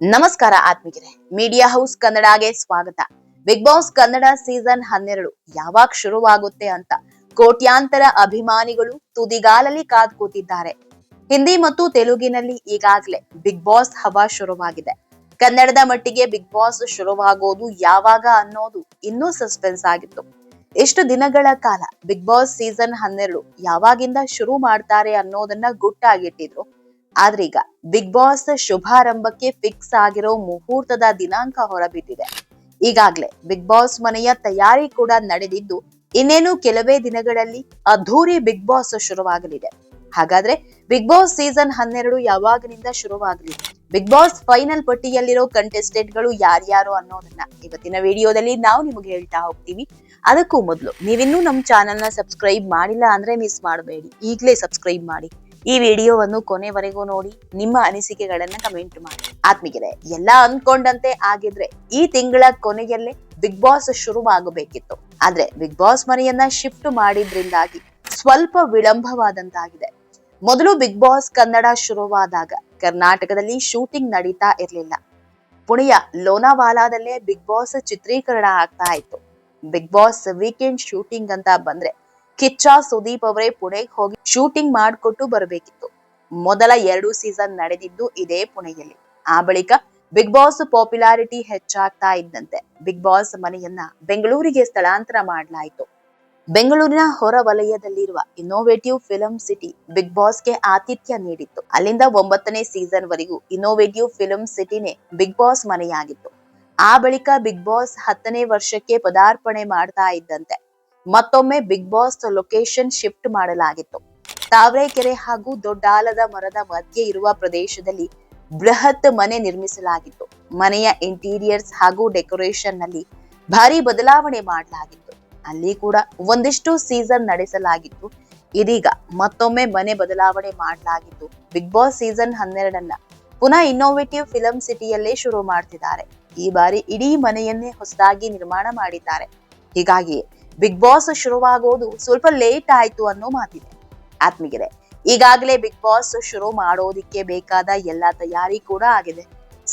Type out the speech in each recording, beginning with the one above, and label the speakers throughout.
Speaker 1: ನಮಸ್ಕಾರ ಆತ್ಮಿಕರೇ media house ಕನ್ನಡಗೆ ಸ್ವಾಗತ. Big boss Kannada season ಹನ್ನೆರಡು ಯಾವಾಗ ಶುರುವಾಗುತ್ತೆ ಅಂತ ಕೋಟ್ಯಾಂತರ ಅಭಿಮಾನಿಗಳು ತುದಿಗಾಲಲ್ಲಿ ಕಾದ್ ಕೂತಿದ್ದಾರೆ. ಹಿಂದಿ ಮತ್ತು ತೆಲುಗಿನಲ್ಲಿ ಈಗಾಗಲೇ ಬಿಗ್ ಬಾಸ್ ಹವಾ ಶುರುವಾಗಿದೆ. ಕನ್ನಡದ ಮಟ್ಟಿಗೆ ಬಿಗ್ ಬಾಸ್ ಶುರುವಾಗೋದು ಯಾವಾಗ ಅನ್ನೋದು ಇನ್ನೂ ಸಸ್ಪೆನ್ಸ್ ಆಗಿತ್ತು. ಎಷ್ಟು ದಿನಗಳ ಕಾಲ ಬಿಗ್ ಬಾಸ್ ಸೀಸನ್ ಹನ್ನೆರಡು ಯಾವಾಗಿಂದ ಶುರು ಮಾಡ್ತಾರೆ ಅನ್ನೋದನ್ನ ಗುಟ್ಟಾಗಿಟ್ಟಿದ್ರು. ಆದ್ರೆ ಈಗ ಬಿಗ್ ಬಾಸ್ ಶುಭಾರಂಭಕ್ಕೆ ಫಿಕ್ಸ್ ಆಗಿರೋ ಮುಹೂರ್ತದ ದಿನಾಂಕ ಹೊರಬಿದ್ದಿದೆ ಈಗಾಗ್ಲೇ ಬಿಗ್ ಬಾಸ್ ಮನೆಯ ತಯಾರಿ ಕೂಡ ನಡೆದಿದ್ದು, ಇನ್ನೇನು ಕೆಲವೇ ದಿನಗಳಲ್ಲಿ ಅದ್ಧೂರಿ ಬಿಗ್ ಬಾಸ್ ಶುರುವಾಗಲಿದೆ. ಹಾಗಾದ್ರೆ ಬಿಗ್ ಬಾಸ್ ಸೀಸನ್ ಹನ್ನೆರಡು ಯಾವಾಗಿನಿಂದ ಶುರುವಾಗಲಿದೆ ಬಿಗ್ ಬಾಸ್ ಫೈನಲ್ ಪಟ್ಟಿಯಲ್ಲಿರೋ ಕಂಟೆಸ್ಟೆಂಟ್ಗಳು ಯಾರ್ಯಾರು ಅನ್ನೋದನ್ನ ಇವತ್ತಿನ ವಿಡಿಯೋದಲ್ಲಿ ನಾವು ನಿಮಗೆ ಹೇಳ್ತಾ ಹೋಗ್ತೀವಿ. ಅದಕ್ಕೂ ಮೊದಲು ನೀವಿನ್ನೂ ನಮ್ಮ ಚಾನೆಲ್ನ ಸಬ್ಸ್ಕ್ರೈಬ್ ಮಾಡಿಲ್ಲ ಅಂದ್ರೆ ಮಿಸ್ ಮಾಡಬೇಡಿ. ಈಗಲೇ ಸಬ್ಸ್ಕ್ರೈಬ್ ಮಾಡಿ. ಈ ವಿಡಿಯೋವನ್ನು ಕೊನೆವರೆಗೂ ನೋಡಿ, ನಿಮ್ಮ ಅನಿಸಿಕೆಗಳನ್ನ ಕಮೆಂಟ್ ಮಾಡಿ. ಆತ್ಮಿಗೆರೆ ಎಲ್ಲ ಅನ್ಕೊಂಡಂತೆ ಆಗಿದ್ರೆ ಈ ತಿಂಗಳ ಕೊನೆಯಲ್ಲೇ ಬಿಗ್ ಬಾಸ್ ಶುರುವಾಗಬೇಕಿತ್ತು. ಆದ್ರೆ ಬಿಗ್ ಬಾಸ್ ಮನೆಯನ್ನ ಶಿಫ್ಟ್ ಮಾಡಿದ್ರಿಂದಾಗಿ ಸ್ವಲ್ಪ ವಿಳಂಬವಾದಂತಾಗಿದೆ. ಮೊದಲು ಬಿಗ್ ಬಾಸ್ ಕನ್ನಡ ಶುರುವಾದಾಗ ಕರ್ನಾಟಕದಲ್ಲಿ ಶೂಟಿಂಗ್ ನಡೀತಾ ಇರಲಿಲ್ಲ. ಪುಣೆಯ ಲೋನಾವಾಲಾದಲ್ಲೇ ಬಿಗ್ ಬಾಸ್ ಚಿತ್ರೀಕರಣ ಆಗ್ತಾ ಇತ್ತು. ಬಿಗ್ ಬಾಸ್ ವೀಕೆಂಡ್ ಶೂಟಿಂಗ್ ಅಂತ ಬಂದ್ರೆ ಕಿಚ್ಚ ಸುದೀಪ್ ಅವರೇ ಪುಣೆಗೆ ಹೋಗಿ ಶೂಟಿಂಗ್ ಮಾಡಿಕೊಟ್ಟು ಬರಬೇಕಿತ್ತು. ಮೊದಲ ಎರಡು ಸೀಸನ್ ನಡೆದಿದ್ದು ಇದೇ ಪುಣೆಯಲ್ಲಿ. ಆ ಬಳಿಕ ಬಿಗ್ ಬಾಸ್ ಪಾಪ್ಯುಲಾರಿಟಿ ಹೆಚ್ಚಾಗ್ತಾ ಇದ್ದಂತೆ ಬಿಗ್ ಬಾಸ್ ಮನೆಯನ್ನ ಬೆಂಗಳೂರಿಗೆ ಸ್ಥಳಾಂತರ ಮಾಡಲಾಯಿತು. ಬೆಂಗಳೂರಿನ ಹೊರ ವಲಯದಲ್ಲಿರುವ ಇನ್ನೋವೇಟಿವ್ ಫಿಲಂ ಸಿಟಿ ಬಿಗ್ ಬಾಸ್ಗೆ ಆತಿಥ್ಯ ನೀಡಿತ್ತು. ಅಲ್ಲಿಂದ ಒಂಬತ್ತನೇ ಸೀಸನ್ ವರೆಗೂ ಇನ್ನೋವೇಟಿವ್ ಫಿಲಂ ಸಿಟಿನೇ ಬಿಗ್ ಬಾಸ್ ಮನೆಯಾಗಿತ್ತು. ಆ ಬಳಿಕ ಬಿಗ್ ಬಾಸ್ ಹತ್ತನೇ ವರ್ಷಕ್ಕೆ ಪದಾರ್ಪಣೆ ಮಾಡ್ತಾ ಇದ್ದಂತೆ ಮತ್ತೊಮ್ಮೆ ಬಿಗ್ ಬಾಸ್ ಲೊಕೇಶನ್ ಶಿಫ್ಟ್ ಮಾಡಲಾಗಿತ್ತು. ತಾವರೆಕೆರೆ ಹಾಗೂ ದೊಡ್ಡಾಲದ ಮರದ ಮಧ್ಯೆ ಇರುವ ಪ್ರದೇಶದಲ್ಲಿ ಬೃಹತ್ ಮನೆ ನಿರ್ಮಿಸಲಾಗಿತ್ತು. ಮನೆಯ ಇಂಟೀರಿಯರ್ಸ್ ಹಾಗೂ ಡೆಕೋರೇಷನ್ನಲ್ಲಿ ಭಾರಿ ಬದಲಾವಣೆ ಮಾಡಲಾಗಿತ್ತು. ಅಲ್ಲಿ ಕೂಡ ಒಂದಿಷ್ಟು ಸೀಸನ್ ನಡೆಸಲಾಗಿತ್ತು. ಇದೀಗ ಮತ್ತೊಮ್ಮೆ ಮನೆ ಬದಲಾವಣೆ ಮಾಡಲಾಗಿತ್ತು. ಬಿಗ್ ಬಾಸ್ ಸೀಸನ್ ಹನ್ನೆರಡನ್ನ ಪುನಃ ಇನ್ನೋವೇಟಿವ್ ಫಿಲಂ ಸಿಟಿಯಲ್ಲೇ ಶುರು ಮಾಡ್ತಿದ್ದಾರೆ. ಈ ಬಾರಿ ಇಡೀ ಮನೆಯನ್ನೇ ಹೊಸದಾಗಿ ನಿರ್ಮಾಣ ಮಾಡಿದ್ದಾರೆ. ಹೀಗಾಗಿ ಬಿಗ್ ಬಾಸ್ ಶುರುವಾಗೋದು ಸ್ವಲ್ಪ ಲೇಟ್ ಆಯ್ತು ಅನ್ನೋ ಮಾತಿದೆ. ಆತ್ಮಿಗಿದೆ ಈಗಾಗಲೇ ಬಿಗ್ ಬಾಸ್ ಶುರು ಮಾಡೋದಿಕ್ಕೆ ಬೇಕಾದ ಎಲ್ಲಾ ತಯಾರಿ ಕೂಡ ಆಗಿದೆ.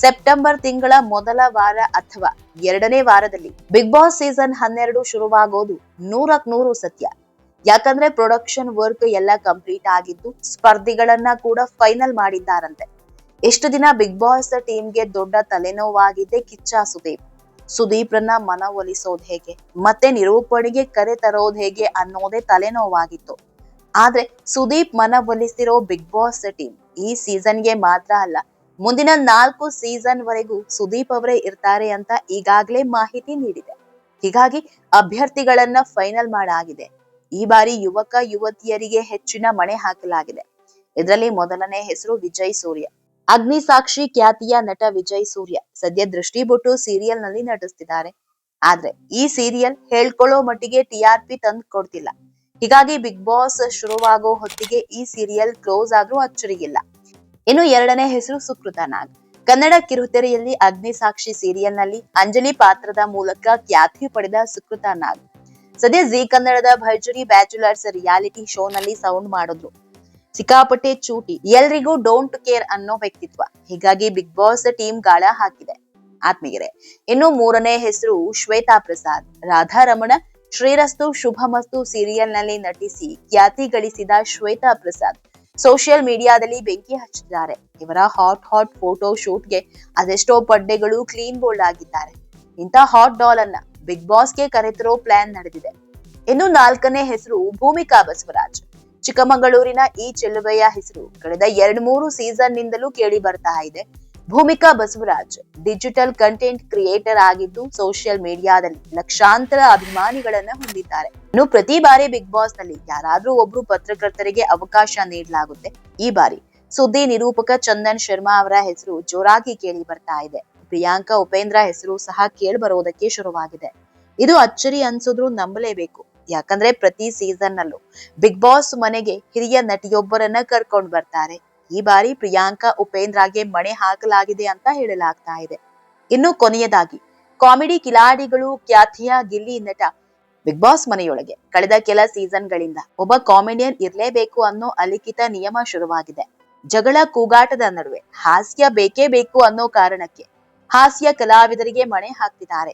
Speaker 1: ಸೆಪ್ಟೆಂಬರ್ ತಿಂಗಳ ಮೊದಲ ವಾರ ಅಥವಾ ಎರಡನೇ ವಾರದಲ್ಲಿ ಬಿಗ್ ಬಾಸ್ ಸೀಸನ್ ಹನ್ನೆರಡು ಶುರುವಾಗೋದು ನೂರಕ್ ನೂರು ಸತ್ಯ. ಯಾಕಂದ್ರೆ ಪ್ರೊಡಕ್ಷನ್ ವರ್ಕ್ ಎಲ್ಲ ಕಂಪ್ಲೀಟ್ ಆಗಿದ್ದು ಸ್ಪರ್ಧಿಗಳನ್ನ ಕೂಡ ಫೈನಲ್ ಮಾಡಿದ್ದಾರಂತೆ. ಎಷ್ಟು ದಿನ ಬಿಗ್ ಬಾಸ್ ಟೀಮ್ಗೆ ದೊಡ್ಡ ತಲೆನೋವಾಗಿದ್ದೆ ಕಿಚ್ಚ ಸುದೀಪ್. ಸುದೀಪ್ರನ್ನ ಮನವೊಲಿಸೋದ್ ಹೇಗೆ? ಮತ್ತೆ ನಿರೂಪಣೆಗೆ ಕರೆ ತರೋದು ಹೇಗೆ ಅನ್ನೋದೇ ತಲೆನೋವಾಗಿತ್ತು. ಆದ್ರೆ ಸುದೀಪ್ ಮನವೊಲಿಸಿರೋ ಬಿಗ್ ಬಾಸ್ ಟೀಮ್ ಈ ಸೀಸನ್ಗೆ ಮಾತ್ರ ಅಲ್ಲ, ಮುಂದಿನ ನಾಲ್ಕು ಸೀಸನ್ ವರೆಗೂ ಸುದೀಪ್ ಅವರೇ ಇರ್ತಾರೆ ಅಂತ ಈಗಾಗಲೇ ಮಾಹಿತಿ ನೀಡಿದೆ. ಹೀಗಾಗಿ ಅಭ್ಯರ್ಥಿಗಳನ್ನ ಫೈನಲ್ ಮಾಡಾಗಿದೆ. ಈ ಬಾರಿ ಯುವಕ, ಯುವತಿಯರಿಗೆ ಹೆಚ್ಚಿನ ಮಣೆ ಹಾಕಲಾಗಿದೆ. ಇದರಲ್ಲಿ ಮೊದಲನೇ ಹೆಸರು ವಿಜಯ್ ಸೂರ್ಯ. ಅಗ್ನಿ ಸಾಕ್ಷಿ ಖ್ಯಾತಿಯ ನಟ ವಿಜಯ್ ಸೂರ್ಯ ಸದ್ಯ ದೃಷ್ಟಿ ಬಿಟ್ಟು ಸೀರಿಯಲ್ನಲ್ಲಿ ನಟಿಸ್ತಿದ್ದಾರೆ. ಆದ್ರೆ ಈ ಸೀರಿಯಲ್ ಹೇಳ್ಕೊಳ್ಳೋ ಮಟ್ಟಿಗೆ ಟಿಆರ್ಪಿ ತಂದು ಕೊಡ್ತಿಲ್ಲ ಹೀಗಾಗಿ ಬಿಗ್ ಬಾಸ್ ಶುರುವಾಗೋ ಹೊತ್ತಿಗೆ ಈ ಸೀರಿಯಲ್ ಕ್ಲೋಸ್ ಆದ್ರೂ ಅಚ್ಚರಿಗಿಲ್ಲ. ಇನ್ನು ಎರಡನೇ ಹೆಸರು ಸುಕೃತ ನಾಗ್. ಕನ್ನಡ ಕಿರುತೆರೆಯಲ್ಲಿ ಅಗ್ನಿ ಸಾಕ್ಷಿ ಸೀರಿಯಲ್ನಲ್ಲಿ ಅಂಜಲಿ ಪಾತ್ರದ ಮೂಲಕ ಖ್ಯಾತಿ ಪಡೆದ ಸುಕೃತ ನಾಗ್. ಸದ್ಯ ಜಿ ಕನ್ನಡದ ಭರ್ಜರಿ ಬ್ಯಾಚುಲರ್ಸ್ ರಿಯಾಲಿಟಿ ಶೋ ನಲ್ಲಿ ಸೌಂಡ್ ಮಾಡಿದ್ರು. ಸಿಕ್ಕಾಪಟ್ಟೆ ಚೂಟಿ. ಎಲ್ರಿಗೂ ಡೋಂಟ್ ಕೇರ್ ಅನ್ನೋ ವ್ಯಕ್ತಿತ್ವ. ಹೀಗಾಗಿ ಬಿಗ್ ಬಾಸ್ ಟೀಮ್ ಗಾಳ ಹಾಕಿದೆ. ಆತ್ಮೀಯರೇ, ಇನ್ನು ಮೂರನೇ ಹೆಸರು ಶ್ವೇತಾ ಪ್ರಸಾದ್. ರಾಧಾರಮಣ, ಶ್ರೀರಸ್ತು, ಶುಭಮಸ್ತು ಸೀರಿಯಲ್ನಲ್ಲಿ ನಟಿಸಿ ಖ್ಯಾತಿ ಗಳಿಸಿದ ಶ್ವೇತಾ ಪ್ರಸಾದ್. ಸೋಷಿಯಲ್ ಮೀಡಿಯಾದಲ್ಲಿ ಬೆಂಕಿ ಹಚ್ಚಿದ್ದಾರೆ. ಇವರ ಹಾಟ್ ಹಾಟ್ ಫೋಟೋ ಶೂಟ್ಗೆ ಅದೆಷ್ಟೋ ಪಡ್ಡೆಗಳು ಕ್ಲೀನ್ ಬೋಲ್ಡ್ ಆಗಿದ್ದಾರೆ. ಇಂಥ ಹಾಟ್ ಡಾಲ್ ಅನ್ನ ಬಿಗ್ ಬಾಸ್ಗೆ ಕರೆತರೋ ಪ್ಲಾನ್ ನಡೆದಿದೆ. ಇನ್ನು ನಾಲ್ಕನೇ ಹೆಸರು ಭೂಮಿಕಾ ಬಸವರಾಜ್. ಚಿಕ್ಕಮಗಳೂರಿನ ಈ ಚೆಲುವೆಯ ಹೆಸರು. ಕಳೆದ ಎರಡ್ ಮೂರು ಸೀಸನ್ ನಿಂದಲೂ ಕೇಳಿ ಬರ್ತಾ ಇದೆ. Bhoomika Basavaraj digital content creator ಆಗಿದ್ದು ಸೋಷಿಯಲ್ ಮೀಡಿಯಾದಲ್ಲಿ ಲಕ್ಷಾಂತರ ಅಭಿಮಾನಿಗಳನ್ನ ಹೊಂದಿದ್ದಾರೆ. ಇನ್ನು ಪ್ರತಿ ಬಾರಿ ಬಿಗ್ ಬಾಸ್ನಲ್ಲಿ ಯಾರಾದ್ರೂ ಒಬ್ರು ಪತ್ರಕರ್ತರಿಗೆ ಅವಕಾಶ ನೀಡಲಾಗುತ್ತೆ. ಈ ಬಾರಿ ಸುದ್ದಿ ನಿರೂಪಕ ಚಂದನ್ ಶರ್ಮಾ ಅವರ ಹೆಸರು ಜೋರಾಗಿ ಕೇಳಿ ಬರ್ತಾ ಇದೆ. ಪ್ರಿಯಾಂಕಾ ಉಪೇಂದ್ರ ಹೆಸರು ಸಹ ಕೇಳಿ ಬರೋದಕ್ಕೆ ಶುರುವಾಗಿದೆ. ಇದು ಅಚ್ಚರಿ ಅನ್ಸಿದ್ರು ನಂಬಲೇಬೇಕು. ಯಾಕಂದ್ರೆ ಪ್ರತಿ ಸೀಸನ್ ನಲ್ಲೂ ಬಿಗ್ ಬಾಸ್ ಮನೆಗೆ ಹಿರಿಯ ನಟಿಯೊಬ್ಬರನ್ನ ಕರ್ಕೊಂಡು ಬರ್ತಾರೆ. ಈ ಬಾರಿ ಪ್ರಿಯಾಂಕಾ ಉಪೇಂದ್ರಗೆ ಮಣೆ ಹಾಕಲಾಗಿದೆ ಅಂತ ಹೇಳಲಾಗ್ತಾ ಇದೆ. ಇನ್ನು ಕೊನೆಯದಾಗಿ, ಕಾಮಿಡಿ ಕಿಲಾಡಿಗಳು ಖ್ಯಾತಿಯ ಗಿಲ್ಲಿ ನಟ ಬಿಗ್ ಬಾಸ್ ಮನೆಯೊಳಗೆ ಕಳೆದ ಕೆಲ ಸೀಸನ್ ಗಳಿಂದ ಒಬ್ಬ ಕಾಮಿಡಿಯನ್ ಇರಲೇಬೇಕು ಅನ್ನೋ ಅಲಿಖಿತ ನಿಯಮ ಶುರುವಾಗಿದೆ. ಜಗಳ ಕೂಗಾಟದ ನಡುವೆ ಹಾಸ್ಯ ಬೇಕೇ ಬೇಕು ಅನ್ನೋ ಕಾರಣಕ್ಕೆ ಹಾಸ್ಯ ಕಲಾವಿದರಿಗೆ ಮಣೆ ಹಾಕ್ತಿದ್ದಾರೆ.